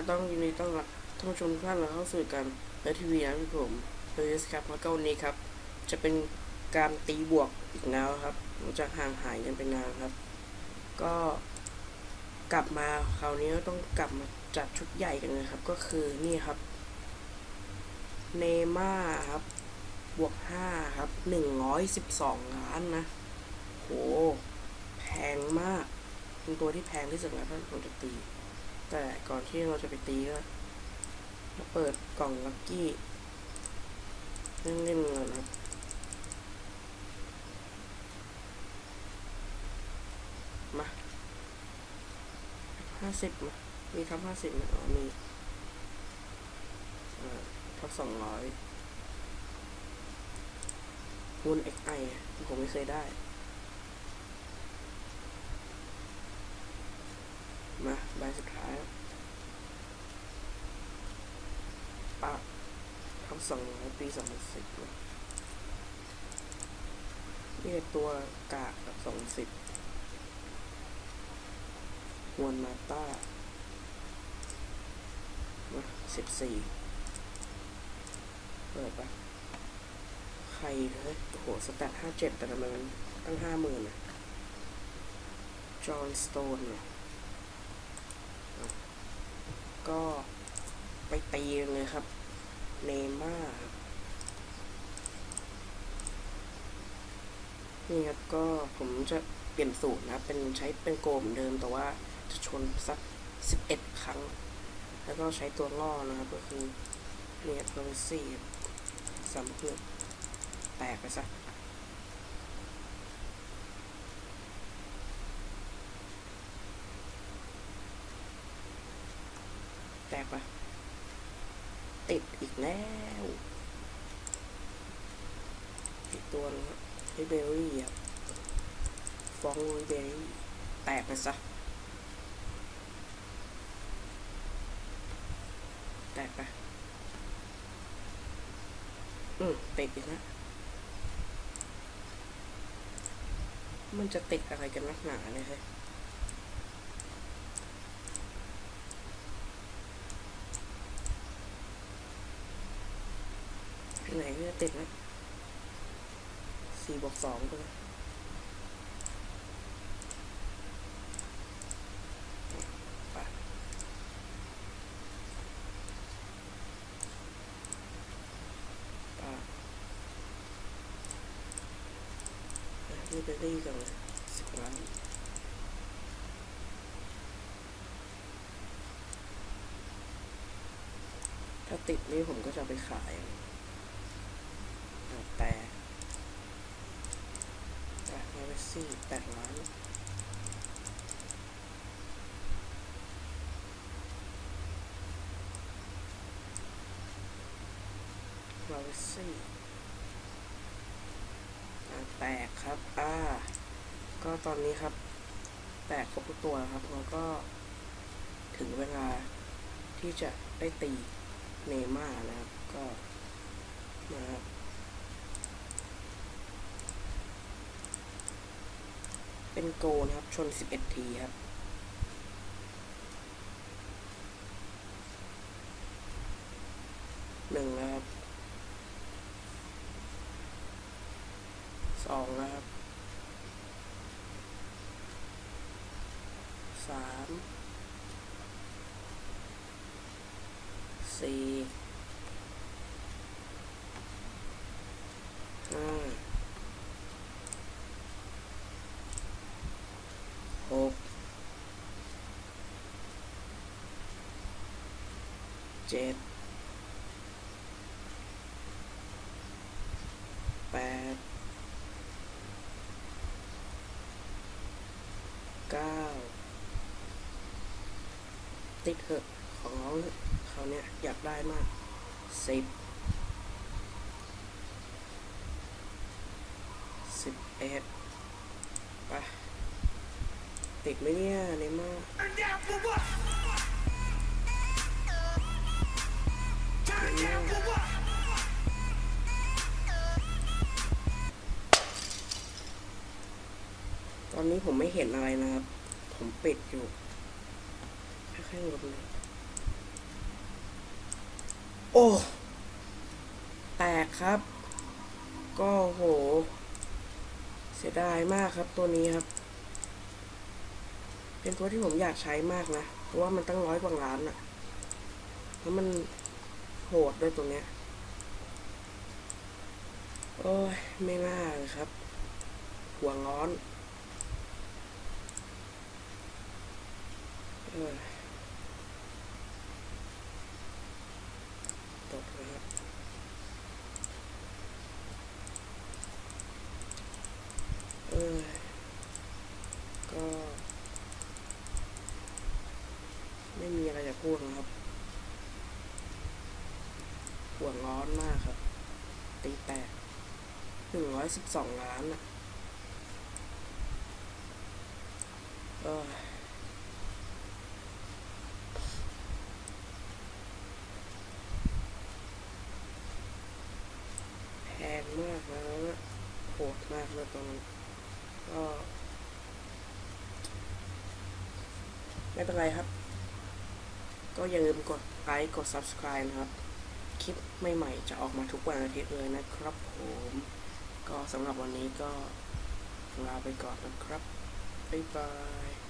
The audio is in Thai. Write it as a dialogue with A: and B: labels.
A: ก็ต้องยินดีต้อนรับท่านผู้ชมท่านเข้าสู่การเลทีวีนะครับผมเลิฟครับแล้วก็วันนี้ครับ จะเป็นการตีบวกอีกแล้วครับหลังจากห่างหายกันไปนานครับ ก็กลับมาคราวนี้ก็ต้องกลับมาจัดชุดใหญ่กันนะครับ ก็คือนี่ครับเนม่าครับ บวกห้าครับหนึ่งร้อยสิบสองล้านนะโหแพงมาก เป็นตัวที่แพงที่สุดแล้วถ้าเราจะตี แต่ก่อนที่เราจะไปตีก็มาเปิดกล่องลักกี้เล่นเล่นๆก่อนครับมาห้าสิบมามีทับห้าสิบไหมอ๋อมีอ่าทับสองร้อยหุ้น XI อะผมไม่เคยได้ มาใบสุดท้ายปะทั้ง สองร้อยปีสองพันสิบนะนี่ตัวกากกับสองสิบวนมาต้ามาสิบสี่เปิดปะใครเฮ้ยโอ้โห สแตทห้าเจ็ดแต่ทำไมมันตั้งห้าหมื่นอะจอห์นสโตนเนี่ยก็ไปตีเลยครับ เนม่านี่ครับก็ผมจะเปลี่ยนสูตรนะเป็นใช้เป็นโกเหมอนเดิม แต่ว่าจะชนสักสิบเอ็ดครั้ง แล้วก็ใช้ตัวล่อนะครับก็คือเนี่ยโรซี่สามเพื่อแตกไปซะแตกไป ติดอีกแล้วอีกตัวนึงครับไอเบลลี่ครับฟองไอเบลลี่แตกไปซะแตกไปอืมติดอีกนะมันจะติดอะไรกันนักหนาเนี่ยฮ้ย ไหนก็จะติดนะสี่บวกสองก็เลยไปไปนี่ไปรีกันเลยสิบล้านถ้าติดนี่ผมก็จะไปขาย แต่แต่ เอเวซี่แปดล้านลาเวซี่แตกครับ อ่า ก็ตอนนี้ครับ แตกครบทุกตัวครับแล้วก็ถึงเวลาที่จะได้ตีเนม่านะครับ ก็มาครับ เป็นโกนะครับ ชน 11 ทีครับหนึ่งนะครับสองนะครับสามสี่ห้า หก เจ็ดแปดเก้าติดเถอะของน้องเขาเนี่ยอยากได้มากสิบสิบเอ็ดไปติดไหมเนี่ยเนม่า ตอนนี้ผมไม่เห็นอะไรนะครับ ผมปิดอยู่ค่อยๆลดเลยโอ้ แตกครับ ก็โห เสียดายมากครับตัวนี้ครับ เป็นตัวที่ผมอยากใช้มากนะ เพราะว่ามันตั้งร้อยกว่าล้านอะแล้วมัน โหดด้วยตรงเนี้ย โอ้ย ไม่น่าเลยครับ หัวร้อน เออตกนะครับ เออ ก็ ไม่มีอะไรจะพูดนะครับ หั วร้อนมากครับ ตีแตกหนึ่งร้อยสิบสองล้านอะเออแพงมากนะแล้วโหดมากเลยตรงนั้ก็ไม่เป็นไรครับ ก็อย่าลืมกดไลค์กด subscribe นะครับ คลิปใหม่ๆ จะออกมาทุกวันอาทิตย์เลยนะครับผม ก็สำหรับวันนี้ก็ลาไปก่อนนะครับ บ๊ายบาย